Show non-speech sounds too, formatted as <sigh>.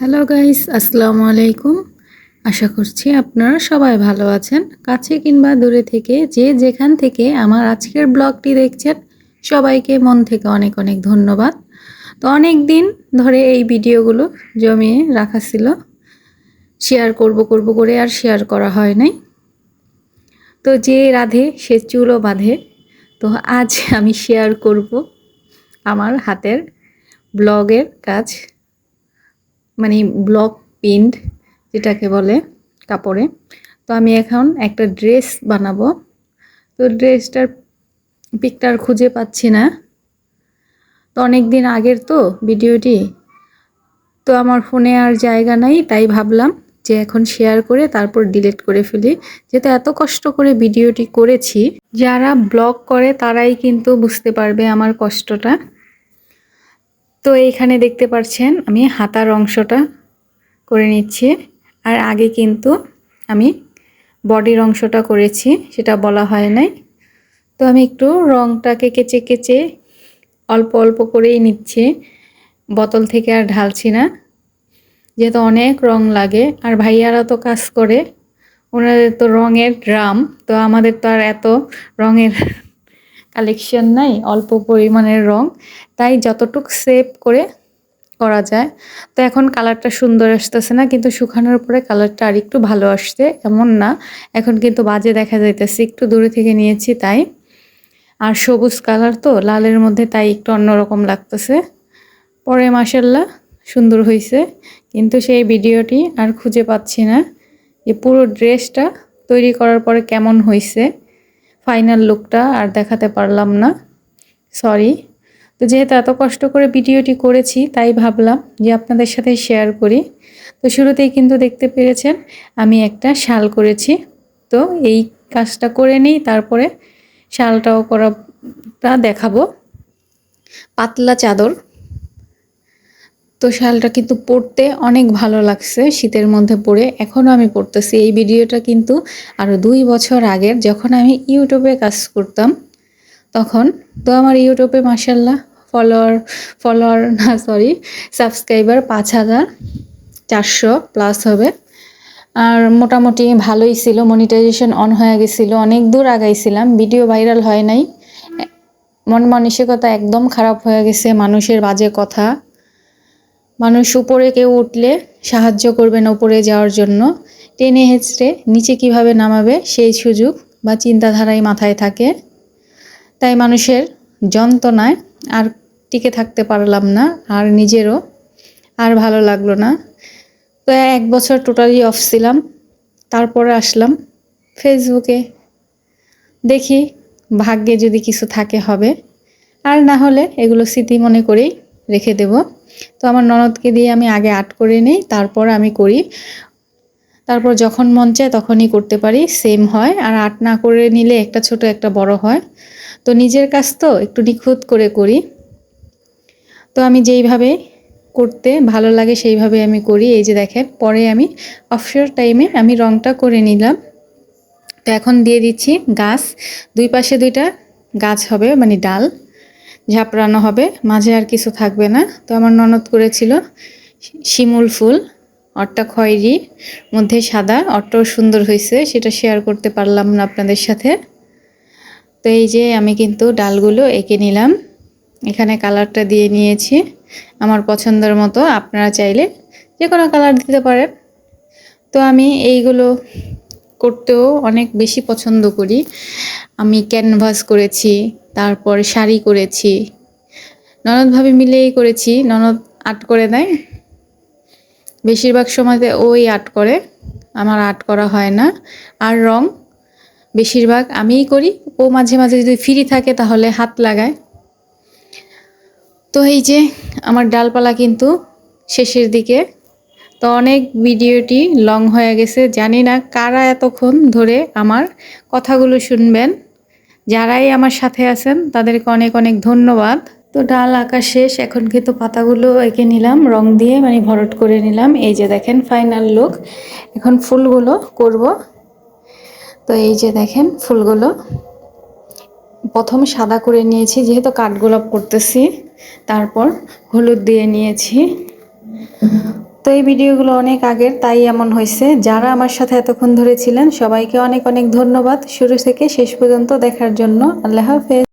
Hello guys আসসালামু আলাইকুম আশা করছি আপনারা সবাই ভালো আছেন। কাছে কিংবা দূরে থেকে যে যেখান থেকে আমার আজকের ব্লগটি দেখছেন, সবাইকে মন থেকে অনেক অনেক ধন্যবাদ। তো অনেক দিন ধরে এই ভিডিওগুলো জমিয়ে রাখা ছিল। শেয়ার করব করব করে আর শেয়ার করা হয় নাই। তো যে রাধে, সে চুলও বাঁধে। তো আজ আমি শেয়ার করব আমার হাতের ব্লগের কাজ। মানে ব্লক প্রিন্ট যেটাকে বলে কাপড়ে। তো আমি এখন একটা ড্রেস বানাবো। তো ড্রেসটার পিকটার খুঁজে পাচ্ছি না। তো অনেক দিন আগের তো ভিডিওটি। তো আমার ফোনে আর জায়গা নাই, তাই ভাবলাম যে এখন শেয়ার করে তারপর ডিলিট করে ফেলি। যেহেতু এত কষ্ট করে ভিডিওটি করেছি, যারা ব্লগ করে তারাই কিন্তু বুঝতে পারবে আমার কষ্টটা। তো এইখানে দেখতে পাচ্ছেন আমি হাতার অংশটা করে নিচ্ছি। আর আগে কিন্তু আমি বডির অংশটা করেছি, সেটা বলা হয় নাই। তো আমি একটু রংটাকে কেচে কেচে অল্প অল্প করেই নিচ্ছি, বোতল থেকে আর ঢালছি না। যেহেতু অনেক রং লাগে, আর ভাইয়ারা তো কাজ করে, ওনাদের তো রঙের ড্রাম, তো আমাদের তো আর এত রঙের কালেকশন নাই, অল্প পরিমাণের রং, তাই যতটুক সেভ করে করা যায়। তো এখন কালারটা সুন্দর আসতেছে না, কিন্তু শুকানোর পরে কালারটা আর একটু ভালো আসছে, এমন না। এখন কিন্তু বাজে দেখা যাইতেছে, একটু দূরে থেকে নিয়েছি তাই। আর সবুজ কালার তো, লালের মধ্যে তাই একটু অন্যরকম লাগতেছে। পরে মাসাল্লাহ সুন্দর হয়েছে কিন্তু সেই ভিডিওটি আর খুঁজে পাচ্ছি না। যে পুরো ড্রেসটা তৈরি করার পরে কেমন হয়েছে ফাইনাল লুকটা আর দেখাতে পারলাম না। সরি তো যেহেতু এত কষ্ট করে ভিডিওটি করেছি, তাই ভাবলাম যে আপনাদের সাথে শেয়ার করি। তো শুরুতেই কিন্তু দেখতে পেরেছেন, আমি একটা শাল করেছি। তো এই কাজটা করে নিই, তারপরে শালটাও করাটা দেখাবো। পাতলা চাদর। তো শালটা কিন্তু পরতে অনেক ভালো লাগছে শীতের মধ্যে পরে এখনও আমি পরতেছি এই ভিডিওটা কিন্তু আরও দুই বছর আগের। যখন আমি ইউটিউবে কাজ করতাম, তখন তো আমার ইউটিউবে মাসাল্লাহ ফলোয়ার ফলোয়ার <laughs> না সরি সাবস্ক্রাইবার পাঁচ হাজার চারশো প্লাস হবে। আর মোটামুটি ভালোই ছিল। মনিটাইজেশন অন হয়ে গেছিল। অনেক দূর আগাইছিলাম। ভিডিও ভাইরাল হয় নাই। মন মানসিকতা একদম খারাপ হয়ে গেছে। মানুষের বাজে কথা। মানুষ উপরে কেউ উঠলে সাহায্য করবেন উপরে যাওয়ার জন্য। টেনে হেঁচড়ে নিচে কীভাবে নামাবে সেই সুযোগ বা চিন্তাধারাই মাথায় থাকে। তাই মানুষের যন্ত্রণায় আর টিকে থাকতে পারলাম না, আর নিজেরও আর ভালো লাগল না। তো এক বছর টোটালি অফ ছিলাম, তারপরে আসলাম ফেসবুকে দেখি ভাগ্যে যদি কিছু থাকে হবে, আর না হলে এগুলো স্মৃতি মনে করেই রেখে দেব। তো আমার ননদকে দিয়ে আমি আগে আর্ট করে নিই, তারপর আমি করি। তারপর যখন মন চায় তখনই করতে পারি সেম হয়। আর আর্ট না করে নিলে একটা ছোট, একটা বড় হয়। তো নিজের কাজ তো একটু নিখুঁত করে করি। তো আমি যেইভাবে করতে ভালো লাগে সেইভাবে আমি করি। এই যে দেখেন, পরে আমি অফশোর টাইমে আমি রংটা করে নিলাম। তো এখন দিয়ে দিচ্ছি গাছ। দুই পাশে দুইটা গাছ হবে মানে ডাল। ঝাপড়ানো হবে, মাঝে আর কিছু থাকবে না। তো আমার ননদ করেছিল শিমুল ফুল, অটটা খয়েরি, মধ্যে সাদা, অটটাও সুন্দর হয়েছে, সেটা শেয়ার করতে পারলাম না আপনাদের সাথে। তো এই যে আমি কিন্তু ডালগুলো এঁকে নিলাম, এখানে কালারটা দিয়ে নিয়েছি। আমার পছন্দের মতো, আপনারা চাইলে যে কোনো কালার দিতে পারেন। তো আমি এইগুলো করতেও অনেক বেশি পছন্দ করি। আমি ক্যানভাস করেছি তারপর শাড়ি করেছি। ননদভাবে মিলেই করেছি। ননদ আর্ট করে দেয়। বেশিরভাগ সময়তে ওই আর্ট করে। আমার আর্ট করা হয় না। আর রং, বেশিরভাগ আমিই করি। ও মাঝে মাঝে যদি ফ্রি থাকে তাহলে হাত লাগায়। তো এই যে আমার ডালপালা কিন্তু শেষের দিকে। তো অনেক ভিডিওটি লং হয়ে গেছে। জানি না কারা এতক্ষণ ধরে আমার কথাগুলো শুনবেন। যারাই আমার সাথে আছেন, তাদেরকে অনেক অনেক ধন্যবাদ। তো ডাল আঁকা শেষ, এখন কিন্তু পাতাগুলো এঁকে নিলাম, রং দিয়ে মানে ভরট করে নিলাম। এই যে দেখেন ফাইনাল লুক এখন ফুলগুলো করব। তো এই যে দেখেন, ফুলগুলো। প্রথম সাদা করে নিয়েছি, যেহেতু কাঠগোলাপ করতেছি, তারপর হলুদ দিয়ে নিয়েছি। এই ভিডিওগুলো অনেক আগের, তাই এমন হয়েছে। যারা আমার সাথে এতক্ষণ ধরে ছিলেন, সবাইকে অনেক অনেক ধন্যবাদ। শুরু থেকে শেষ পর্যন্ত দেখার জন্য আল্লাহ হাফেজ।